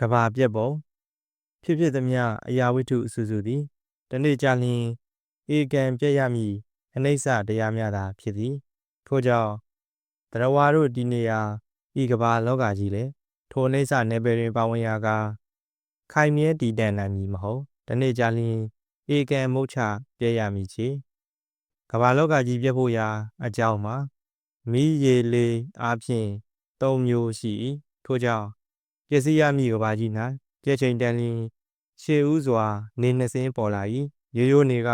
ကဘာပြက်ပုံဖြစ်ဖြစ်သမျှအရာဝတ္ထုအစုစုသည်တနေ့ကြာလျှင်ဧကံပြက်ရမည်အနိစ္စတရားများသာဖြစ်သည်ထို့ကြောင့်တရဝါတို့ဒီနေရာဤကဘာလောကကြီးလေထိုအနိစ္စနယ်ပယ်တွင်ပါဝင်ရာကခိုင်မြဲတည်တံ့နိုင်မည်မဟုတ်တနေ့ကြာလျှင်ဧကံမုတ်ချပြက်ရမည်ချေကဘာလောကကြီးပြက်ဖို့ရာအကြောင်းမှာမိရေလေအားဖြင့်၃မျိုးရှိ၏ထို့ကြောင့်ပျ က်စီးရမည်ကဘာကြီး၌ပြည့်ချိန်တန်လျင်ရှေးဥစွာ နေနှစင်းပေါ်လာ၏ရိုးရိုးနေက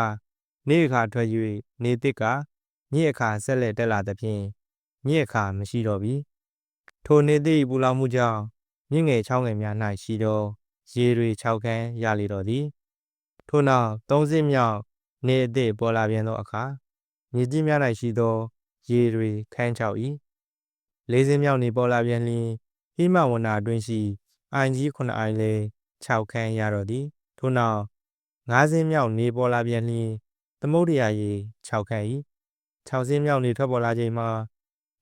နေအခါထွက်၍နေတစ်ကညစ်အခါဆက်လက်တက်လာသဖြင့်ညစ်အခါမရှိတော့ပြီထိုနေသည့်ပူလောင်မှုကြောင့်မြင့်ငယ်ချောင်းငယ်များ၌ရှိသောရေတွေခြောက်ခမ်းရလေတော့သည်ထို့နောက်သုံးစင်းမြောက်နေအသည့်ပေါ်လာပြန်သောအခါမြေကြီးများ၌ရှိသော ရေတွေခန်းချောက်၏လေးစင်းမြောက်နေပေါ်လာပြန်လျင် ဟိမဝန္တာအတွင်းရှိအိုင်ကြီးခုနှစ်အိုင်လဲ6ခန်းရတော့သည်ထို့နောက်ငါးစင်းမြောက်နေပေါ်လာပြန်လျင်သမုဒ္ဒရာရေ6ခန်း၏6စင်းမြောက်နေထွက်ပေါ်လာချိန်မှာ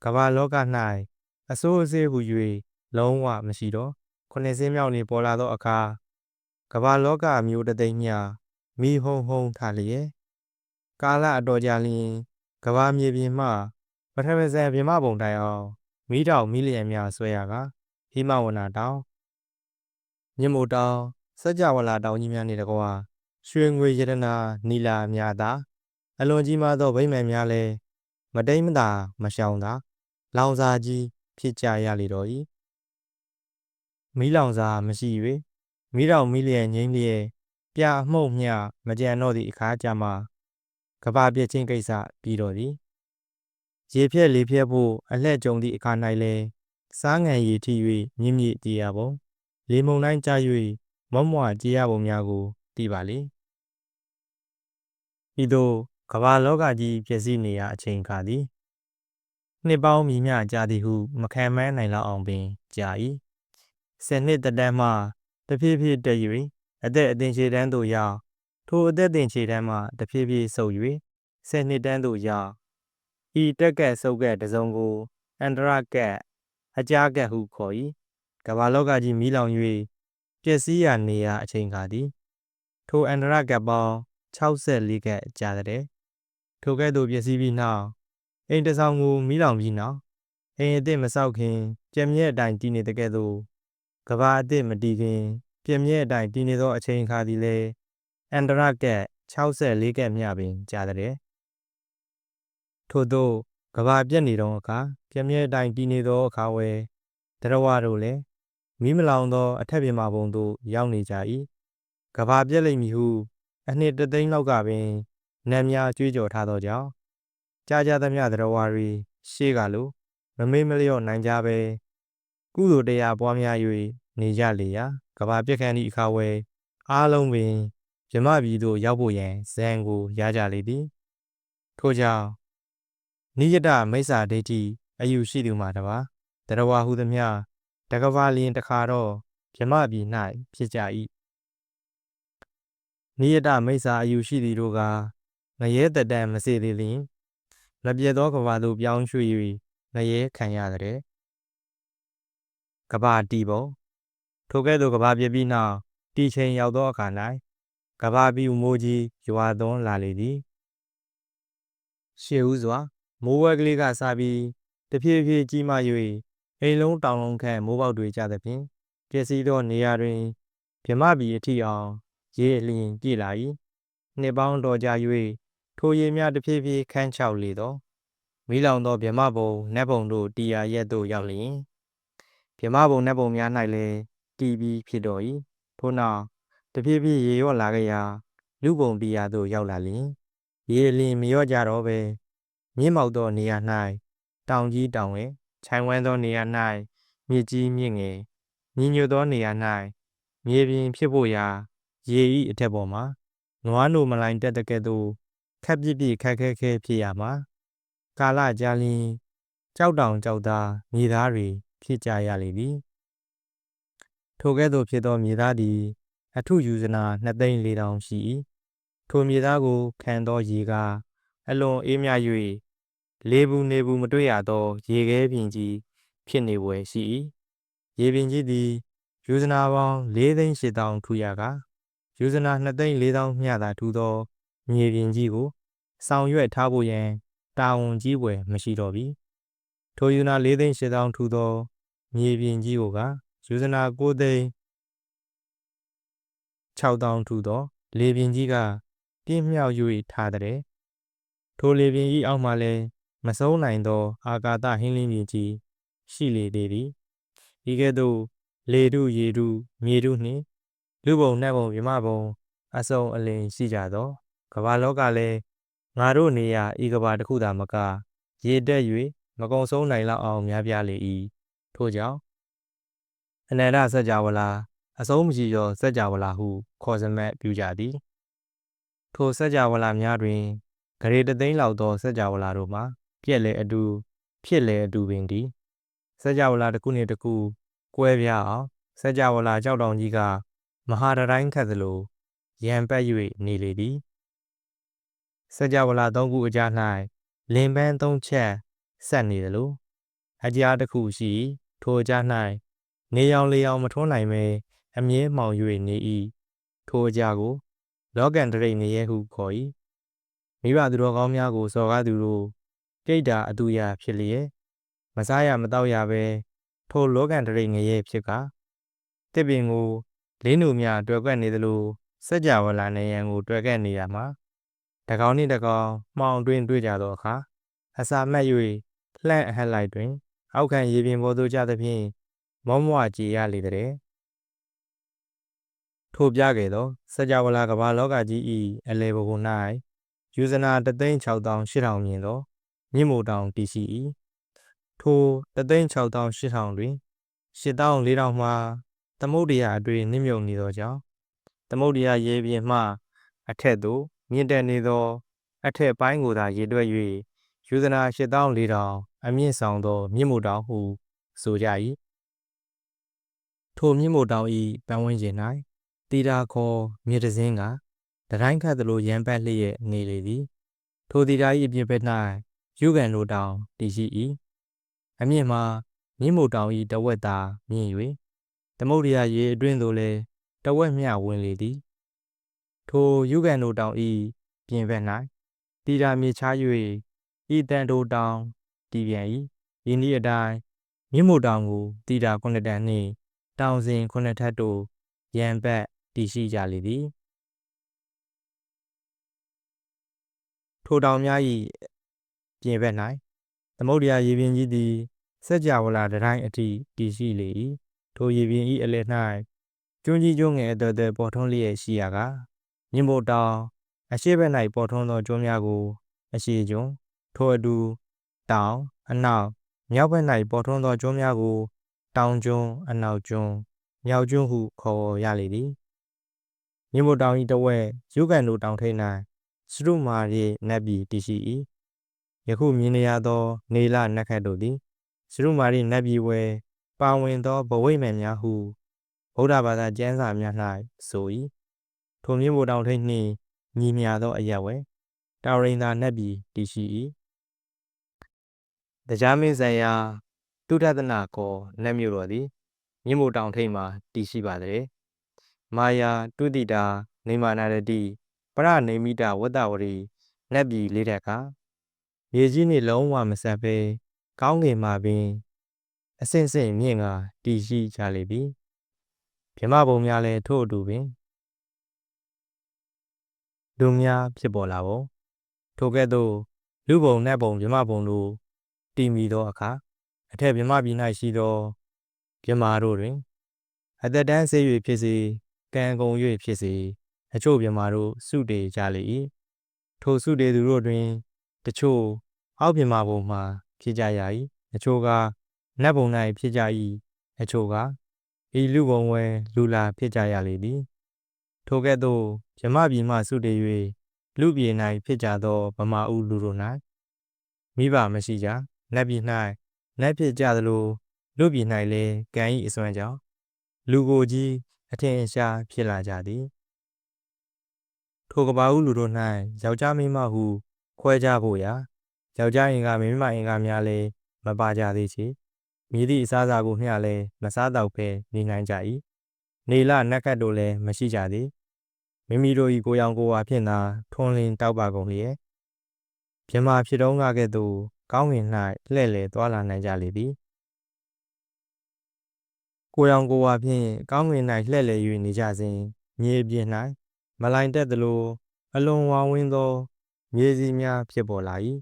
ကမ္ဘာလောက၌အစိုးအစေးဟု၍လုံးဝမရှိတော့ခုနှစ်စင်းမြောက်နေပေါ်လာသောအခါကမ္ဘာလောကမျိုးတသိန်းမြမိဟုံဟုံထလျက်ကာလအတော်ကြာလျင်ကမ္ဘာမြေပြင်မှပထမဇန်ပြမပုံတိုင်အောင်မိတောင်မိလျံများဆွဲရက ဟိမဝနာတောင်မြင့်မို့တောင်စัจ java လာတောင်ကြီးများနေတကွာရွှေငွေရတနာနီလာများသာအလွန်ကြီးမားသောဗိမာန်များလည်းမတိမ်မသာမရှောင်သာလောင်စာကြီးဖြစ်ကြရလေတော့၏မီးလောင်စာမရှိ၍မိတောင်မိလျံငိမ့်လျက်ပြအမှုန့်မျှမကြံတော့သည့်အခါကြမှာကဘာပြည့်ချင်းကိစ္စပြီးတော့သည်ရေဖြက်လေဖြက်ဖို့အလှက်ကြုံသည့်အခါ၌လည်း စားငံရည်ထိ၍မြင့်မြင့်တည်ရပုံလေမုန်တိုင်းကြ၍မွမွကြေးရပုံများကိုသိပါလေဤသို့ကမ္ဘာလောကကြီးဖြစ်စီနေရာအချိန်ခါသည်နှစ်ပေါင်းမြည်မြကြာသည်ဟုမခံမန်းနိုင်လောက်အောင်ပင်ကြာ၏ဆယ်နှစ်တတန်းမှတဖြည်းဖြည်းတက်၍အသက်အသင်ခြေတန်းသို့ရောက်ထိုအသက်သင်ခြေတန်းမှတဖြည်းဖြည်းဆုပ်၍ဆယ်နှစ်တန်းသို့ရောက်ဤတက်ကက်ဆုပ်ကက်တစုံကိုအန္တရကက် အကြာကက်ဟုခေါ်၏ကမ္ဘာလောကကြီးမီးလောင်၍ပျက်စီးရာနေရာအချိန်ခါသည်ထိုအန္တရကက်ပေါင်း64ကက်ကြာတဲ့ထိုကဲ့သို့ပျက်စီးပြီးနောက်အိမ်တဆောင်ကိုမီးလောင်ပြီးနောက်အိမ်အသစ်မဆောက်ခင်ကြံမြဲအတိုင်းတည်နေတဲ့ကဲ့သို့ကဘာအသစ်မတည်ခင်ပြင်းမြဲအတိုင်းတည်နေသောအချိန်ခါသည်လေအန္တရကက်64ကက်မျှပင်ကြာတဲ့ထို့သော ကဘာပြက်နေသောအခါပြင်းမြဲအတိုင်းတည်နေသောအခါဝဲတရဝတို့လည်းမိမလောင်သောအထက်ပြမဘုံသို့ရောက်နေကြ၏ကဘာပြက်လိမ့်မည်ဟု အနှစ်တသိန်းလောက်ကပင်နတ်များကြွေးကြော်ထားသောကြောင့်ကြာကြာသမျှတရဝရီရှေးကလိုမမေ့မလျော့နိုင်ကြပဲကုသိုလ်တရားပွားများ၍နေကြလေရာကဘာပြက်ခန့်သည့်အခါဝဲအားလုံးပင်မြမပြည်သို့ရောက်ဖို့ရန်ဇံကိုရကြလေသည်ထို့ကြောင့် နိယတမိစ္ဆာဒိဋ္ဌိအယူရှိသူမှာတပါတရဝဟုသမျှတကဘာလျင်တခါတော့မြမပြည်၌ဖြစ်ကြ၏နိယတမိစ္ဆာအယူရှိသည်တို့ကငရဲတတန်မစေသေးလျင်မပြတ်သောကဘာသို့ပြောင်းရွှေ့၍ငရဲခံရတဲ့ကဘာတီပုံထိုကဲ့သို့ကဘာပြည့်ပြီးနောက်တီချိန်ရောက်သောအခါ၌ကဘာပီမိုးကြီးရွာသွန်းလာလေသည်ရှေးဦးစွာ မိုးဝဲကလေးကစားပြီးတဖြည်းဖြည်းကြီးမား၍အိမ်လုံးတောင်လုံးခန့်မိုးပေါက်တွေကျသဖြင့်ပျက်စီးသောနေရာတွင်မြမပြည်အထိအောင်ရေအလျင်ပြည့်လာ၏နှစ်ပေါင်းတော်ကြာ၍ထိုရေများတဖြည်းဖြည်းခန်းချောက်လေသောမီးလောင်သောမြမဘုံနတ်ဘုံတို့တီယာရက်သို့ရောက်လျင်မြမဘုံနတ်ဘုံများ၌လည်းတီးပြီးဖြစ်တော်၏ထို့နောက်တဖြည်းဖြည်းရေရော့လာကြရာလူပုံတီယာသို့ရောက်လာလျင်ရေအလျင်မရော့ကြတော့ပဲ မြင့်မောက်သောနေရာ၌တောင်ကြီးတောင်ဝဲခြိုင်ဝမ်းသောနေရာ၌မြစ်ကြီးမြင့်ငယ်ညီညွတ်သောနေရာ၌မြေပြင်ဖြစ်ဖို့ရာရေဤအထက်ပေါ်မှာနွားနိုမလိုင်းတက်တဲ့ကဲ့သို့ခက်ပြစ်ပြစ်ခက်ခဲခဲဖြစ်ရမှာကာလကြာလျင်ကြောက်တောင်ကြောက်သားမြေသားတွေဖြစ်ကြရလေသည်ထိုကဲ့သို့ဖြစ်သောမြေသားသည်အထုယူဇနာ2သိန်း4000ရှိ၏ထိုမြေသားကိုခံသောရေကအလွန်အေးမြ၍ လေဘူးနေဘူးမတွေ့ရသော ရေခဲပြင်ကြီးဖြစ်နေွယ်ရှိ၏ရေပြင်ကြီးသည်ယူဇနာပေါင်း၄သိန်း၈တောင်ထူရကယူဇနာ2သိန်း၄တောင်မျှသာထူသောမြေပြင်ကြီးကိုဆောင်ရွက်ထားဖို့ရန်တာဝန်ကြီးပွဲမရှိတော့ပြီထိုယူဇနာ၄သိန်း၈တောင်ထူသောမြေပြင်ကြီးကိုကယူဇနာ9သိန်း6တောင်ထူသောလေပြင်ကြီးကပြင်းမြောက်၍ထားတဲ့ထိုလေပြင်၏အောက်မှလည်း မဆုံးနိုင်သော အာကာသဟင်းလင်းပြင်ကြီးရှိလေသေးသည်ဤကဲ့သို့လေတုရေတုမြေတုနှင့်လူပုံနတ်ပုံမြမပုံအစုံအလင်ရှိကြသောကမ္ဘာလောကလည်းငါတို့နေရာဤကမ္ဘာတစ်ခုသာမက ရေတက်၍မကုံဆုံးနိုင်လောက်အောင်များပြားလေ၏ထို့ကြောင့်အနန္တစัจ java လာအဆုံးမရှိသောစัจ java လာဟုခေါ်စမတ်ပြုကြသည်ထိုစัจ java လာများတွင်ဂရေတသိန်းလောက်သောစัจ java လာတို့မှာ ပြက်လဲအတူဖြစ်လဲအတူပင်ဒီစကြဝဠာတစ်ခုနဲ့တစ်ခုကွဲပြားအောင်စကြဝဠာကြောက်တောင်ကြီးကမဟာတတိုင်းခတ်သလိုရံပတ်၍နေလေသည်စကြဝဠာသုံးခုအကြား၌လင်ပန်းသုံးချက်ဆက်နေသလိုအကြားတစ်ခုရှိ ထိုအကြား၌နေရောင်လေရောင်မထွန်းနိုင်ပဲအမြဲမှောင်၍နေ၏ထိုအကြားကို လောကန်တရိတ်နေရဟုခေါ်၏မိဘသူတော်ကောင်းများကိုစော်ကားသူတို့ တိတ်တာအတူရဖြစ်လျက်မစားရမတော့ရပဲထိုလောကန်တရိတ်ငရဲဖြစ်ကတစ်ပင်ကိုလင်းတို့များတွေ့ကွက်နေသလိုစက်ကြဝဠာနေရန်ကိုတွေ့ကက်နေရမှာတကောင်နှင့်တကောင်မှောင်တွင်တွေ့ကြသောအခါအစာမတ်၍လှန့်အဟက်လိုက်တွင် အောက်ခံရေပြင်ပေါ်သို့ကျသဖြင့်မောမွာကြည်ရလေတဲ့ထိုပြခဲ့သောစကြဝဠာကဘာလောကကြီး၏အလေဘုံ၌ယူဇနာ36800မြင်သော မြင့်မိုတောင်တည်ရှိ၏ထို36800တွင်8400မှသမုဒ္ဒရာအတွင်းနှိမ့်မြုပ်နေသောကြောင့်သမုဒ္ဒရာရေပြင်မှ အထက်သို့မြင့်တက်နေသော အထက်ပိုင်းကိုသာရေတွက်၍ယူဇနာ8400အမြင့်ဆောင်သော မြင့်မိုတောင်ဟုဆိုကြ၏ထိုမြင့်မိုတောင်၏ပန်းဝန်းကျင်၌တီတာခေါ်မြေတစင်းကတတိုင်းခတ်သလိုရံပတ်လျက်နေလေသည် ထိုတီတာ၏အပြင်ဘက်၌ ယူကန်လိုတောင်တည်ရှိ၏အမြင့်မှာမြင့်မိုတောင်၏တဝက်သာမြင့်၍သမုဒ္ဒရာရေအတွင်းသို့လည်းတဝက်မျှဝင်လေသည်ထိုယူကန်လိုတောင်၏ပြင်ဘက်၌တီတာမြေချ၍ဤတန်တိုတောင်တည်ပြန်၏ယင်းဤအတိုင်းမြင့်မိုတောင်ကိုတီတာခုနှစ်တန်နှင့်တောင်စဉ်ခုနှစ်ထပ်တို့ရန်ပတ်တည်ရှိကြလေသည်ထိုတောင်များ၏ ပြင်ဘက်၌သမုဒ္ဒရာရေပြင်ကြီးသည်စက်ကြဝဠာတိုင်းအထိတည်ရှိလေ၏ထိုရေပြင်၏အလယ်၌ကျွန်းကြီးကျွန်းငယ်အတော်တော်ပေါ်ထွန်းလျက်ရှိရာကမြင့်မို့တောင်အရှိဘက်၌ပေါ်ထွန်းသောကျွန်းများကိုအရှိကျွန်းထိုအတူတောင်အနောက်မြောက်ဘက်၌ပေါ်ထွန်းသောကျွန်းများကို တောင်ကျွန်းအနောက်ကျွန်းမြောက်ကျွန်းဟုခေါ်ရလေသည်မြင့်မို့တောင်၏တဝက်ရုကန်တို့တောင်ထိပ်၌စရုမာရီနတ်ပြည်တည်ရှိ၏ ယခုမြင်နေရသော နေလနတ်ခတ်တို့သည်စရုမာရီနတ်ပြည်ဝဲပါဝင်သောဘဝိမှန်များဟုဗုဒ္ဓဘာသာကျမ်းစာများ၌ဆို၏ထိုမြင့်မို့တောင်ထိပ်နှင့်ညီမြသောအရက်ဝဲတာရိန်သာနတ်ပြည်တည်ရှိ၏တရားမင်းဇံယာတုဒ္ဒသနာကောနတ်မြို့တော်သည်မြင့်မို့တောင်ထိပ်မှာတည်ရှိပါသည်မာယာတုတိတာနေမာနာရတိပရနေမိတဝတ္တဝရီနတ်ပြည်လေးထက်က မြေကြီးနှင့်လုံးဝမဆက်ပဲကောင်းကင်မှာပင်အစင်စင်မြင့်ကတည်ရှိကြလေပြီမြမဘုံများလည်းထို့အတူပင်လူများဖြစ်ပေါ်လာပုံထိုကဲ့သို့လူဘုံနတ်ဘုံမြမဘုံတို့တည်မိသောအခါအထက်မြမပြည်၌ရှိသောမြမတို့တွင် အသက်တန်းစေ၍ဖြစ်စေကံကုန်၍ဖြစ်စေအချို့မြမာတို့စုတည်ကြလေ၏ထိုစုတည်သူတို့တွင် တချို့အောက်မြမာဘုံမှဖြစ်ကြရ၏အချို့ကနတ်ဘုံ၌ဖြစ်ကြ၏အချို့ကဤလူဘုံဝဲလူလာဖြစ်ကြရလေသည်ထိုကဲ့သို့မြမပြည်မှစုတည်၍လူပြည်၌ဖြစ်ကြသောဗမာဥလူတို့၌မိဘမရှိကြနတ်ပြည်၌နတ်ဖြစ်ကြသလိုလူပြည်၌လည်းကံ၏အစွမ်းကြောင့်လူကိုကြီးအထင်ရှားဖြစ်လာကြသည်ထိုကဘာဦးလူတို့၌ယောက်ျားမိန်းမဟု ခွဲကြဖို့ရာယောက်ျားအင်္ဂါမိန်းမအင်္ဂါများလည်းမပါကြသေးချေမြည်သည့်အစားအစာကိုမျှလည်းမစားတော့ဘဲနေနိုင်ကြ၏နေလနက်ခတ်တို့လည်းမရှိကြသေးမိမိတို့၏ကိုယ်ရောင်ကိုယ်ဝါဖြင့်သာထွန်းလင်းတောက်ပါကုန်လျက်မြမဖြစ်တော့ငါကဲ့သို့ကောင်းကင်၌လှဲ့လေသွားလာနိုင်ကြလေသည်ကိုယ်ရောင်ကိုယ်ဝါဖြင့်ကောင်းကင်၌လှဲ့လေ၍နေကြစဉ်မြေပြင်၌မလိုင်တက်သလိုအလွန်ဝါဝင်းသော မြေစီများဖြစ်ပေါ်လာ၏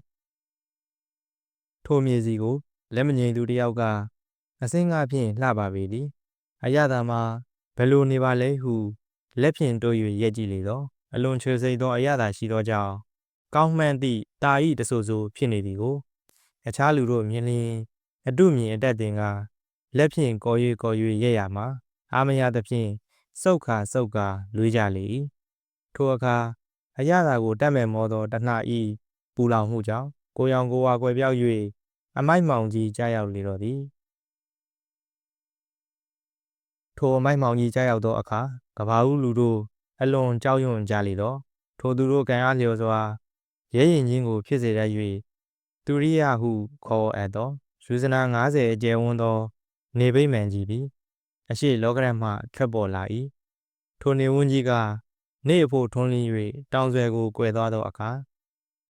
ထိုမြေစီကိုလက်မငြိမ်သူတစ်ယောက်ကအစင်းကားဖြင့်လှပါပေသည်အရသာမှာဘယ်လိုနေပါလဲဟုလက်ဖြင့်တိုး၍ရက်ကြည့်လေတော့အလွန်ချွေစိတ်သောအရသာရှိသောကြောင့်ကောင်းမှန်သည့်တာဤတဆိုးဆိုးဖြစ်နေသည်ကိုအခြားလူတို့မြင်လျင်အတုမြင်အတက်တင်ကလက်ဖြင့်ကော်၍ကော်၍ရက်ရမှာအာမရသဖြင့်စုတ်ခါစုတ်ကာလွေးကြလေ၏ထိုအခါ အရသာကိုတတ်မဲ့မောသောတဏှာဤပူလောင်မှုကြောင့်ကိုရောင်ကိုဝါကွယ်ပြောက်၍အမိုက်မောင်ကြီးကြားရောက်လေတော့သည်ထိုအမိုက်မောင်ကြီးကြားရောက်သောအခါကဘာဦးလူတို့အလွန်ကြောက်ရွံ့ကြလေတော့ထိုသူတို့ကံအားလျော်စွာရဲရင်ချင်းကိုဖြစ်စေတတ်၍သူရိယဟုခေါ်အပ်သောယူဇနာ90အကျယ်ဝန်းသော နေဗိမှန်ကြီးသည်အရှိလောကရမှထွက်ပေါ်လာ၏ထိုနေဝန်းကြီးက နေအဖို့ထွန်းလင်း၍တောင်ဆွဲကိုကွယ်သွားသောအခါ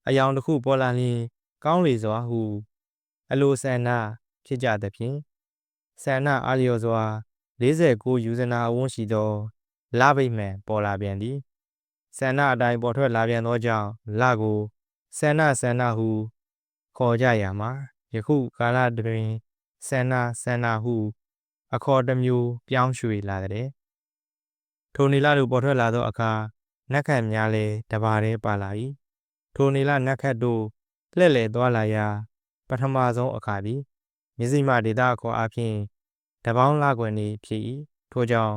အယောင်တစ်ခုပေါ်လာလျင်ကောင်းလေစွာဟုအလိုဆန္ဒဖြစ်ကြသဖြင့်ဆန္ဒအားလျော်စွာ49ယူဇနာအဝန်းရှိသောလဗိမှန်ပေါ်လာပြန်သည်ဆန္ဒအတိုင်းပေါ်ထွက်လာပြန်သောကြောင့်လကိုဆန္ဒဆန္ဒဟုခေါ်ကြရမှာယခုကာလတွင်ဆန္ဒဆန္ဒဟု အခေါ်တစ်မျိုးပြောင်းရွှေ့လာတဲ့ ထိုနေလတို့ပေါ်ထွက်လာသောအခါနက်ခတ်များလည်းတပါးတည်းပါလာ၏ထိုနေလနက်ခတ်တို့လှည့်လည်သွားလာရာပထမဆုံးအခါသည်မြစည်းမဒေတာခေါ်အဖြစ်တပေါင်းလကွယ်နေဖြစ်၏ထို့ကြောင့်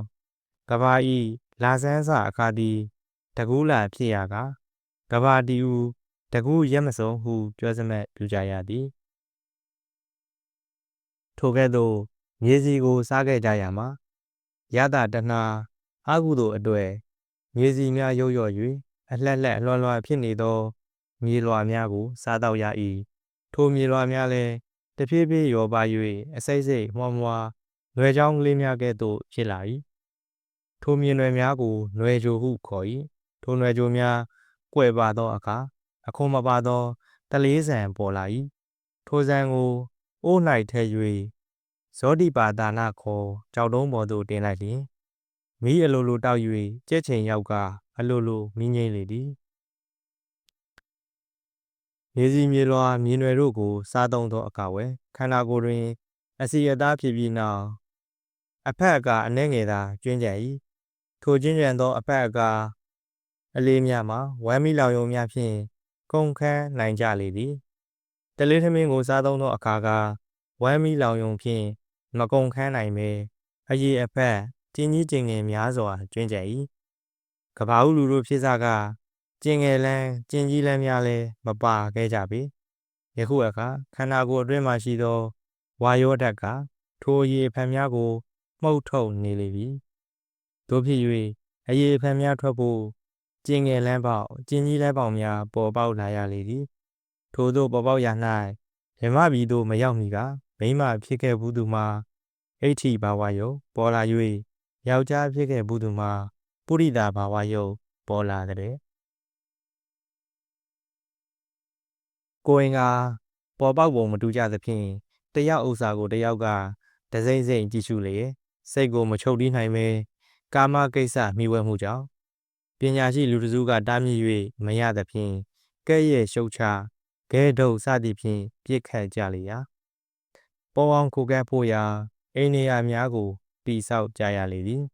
ကဘာဤလာဆန်းစာအခါသည်တကူးလာဖြစ်ရာကကဘာတီဟုတကူးရက်မစုံဟုပြောစမဲ့ပြုကြရသည်ထိုကဲ့သို့မြေစီကိုစားခဲ့ကြရမှာရတာတဏှာ အာဟုသို့အတွေ့မြေစီများရုပ်ရော့၍အလှက်လှက်အလွှမ်းလွှမ်းဖြစ်နေသော မြေလွှာများကို စားတော့ရ၏ထိုမြေလွှာများလည်းတဖြည်းဖြည်းရောပါ၍အစိမ့်စိမ့်မွှားမွှားလွယ်ချောင်းကလေးများကဲ့သို့ဖြစ်လာ၏ထိုမြေနွယ်များကိုနွယ်ကြိုဟုခေါ်၏ထိုနွယ်ကြိုများကွယ်ပါသောအခါအခွန်မပါသောတလေးဆန်ပေါ်လာ၏ထိုဆန်ကိုအိုး၌ထည့်၍ဇောတိပါဒါနခေါ်ကြောက်တုံးပေါ်သို့တင်လိုက်လျင် မိအလိုလိုတောက်၍ကြက်ချိန်ရောက်ကအလိုလိုမိငိမ့်လေသည်မြေစီမြေလွှာမြေနွယ်တို့ကို စားသုံးသောအခါဝယ်ခန္ဓာကိုယ်တွင် အစီအသားဖြစ်ပြီးနောက်အဖက်အကာအနှဲငယ်သာကျွင်းကြ၏ထိုကျွင်းကြံသောအဖက်အကာအလေးများမှာဝမ်းမီလောင်ယုံများဖြင့်ကုန်ခန်းနိုင်ကြလေသည်တလေးသမင်းကိုစားသုံးသောအခါကဝမ်းမီလောင်ယုံဖြင့်မကုန်ခန်းနိုင်ပေအရေးအဖက် ကျင်းကြီးကျင်ငယ်များစွာကျွင်းကြ၏ကဘာဦးလူတို့ဖြစ်စားကကျင်ငယ်လန်းကျင်ကြီးလန်းများလည်းမပါခဲ့ကြပေယခုအခါခန္ဓာကိုယ်အတွင်းမှရှိသော ဝါယောဓာတ်ကထိုအရေးအဖက်များကိုမှုတ်ထုတ်နေလေပြီတို့ဖြစ်၍အရေးအဖက်များထွက်ဖို့ကျင်ငယ်လန်းပေါက်ကျင်ကြီးလန်းပေါက်များပေါ်ပေါက်လာရလေသည်ထို့သောပေါ်ပေါက်ရာ၌ဓမ္မဘီတို့မရောက်မီကမိမဖြစ်ခဲ့ဘူးသူမှာအဋ္ဌိဘာဝယုံပေါ်လာ၍ ယောက်ျားဖြစ်ခဲ့ဘူးသူမှာပုရိသဘာဝယုံပေါ်လာတဲ့ကိုရင်ကပေါ်ပေါက်ပုံမတူကြသဖြင့်တယောက်ဥစ္စာကိုတယောက်ကဒစိမ့်စိမ့်ကြည့်ရှုလေစိတ်ကိုမချုပ်တီးနိုင်ပဲကာမကိစ္စမိဝဲမှုကြောင့်ပညာရှိလူတစုကတားမြစ်၍မရသဖြင့်ကဲ့ရဲ့ရှုတ်ချဂဲဒုတ်စသည်ဖြင့်ပြစ်ခတ်ကြလေရာပေါ်အောင်ကိုကဲ့ဖို့ရာအိန္ဒိယများကို တိဆောက်ကြရလေသည်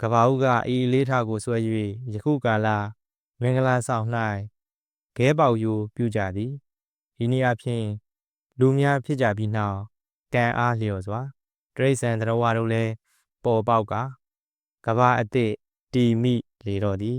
ကဘာဦးကအေးလေးထားကိုဆွဲ၍ယခုကာလမင်္ဂလာဆောင်၌ခဲပေါယိုပြုကြသည်ဒီနည်းအားဖြင့်လူများဖြစ်ကြပြီးနောက်ကံအားလျော်စွာတရိษံတရဝတို့လည်းပေါ်ပေါက်ကကဘာအစ်စ်တီမိလေတော်သည်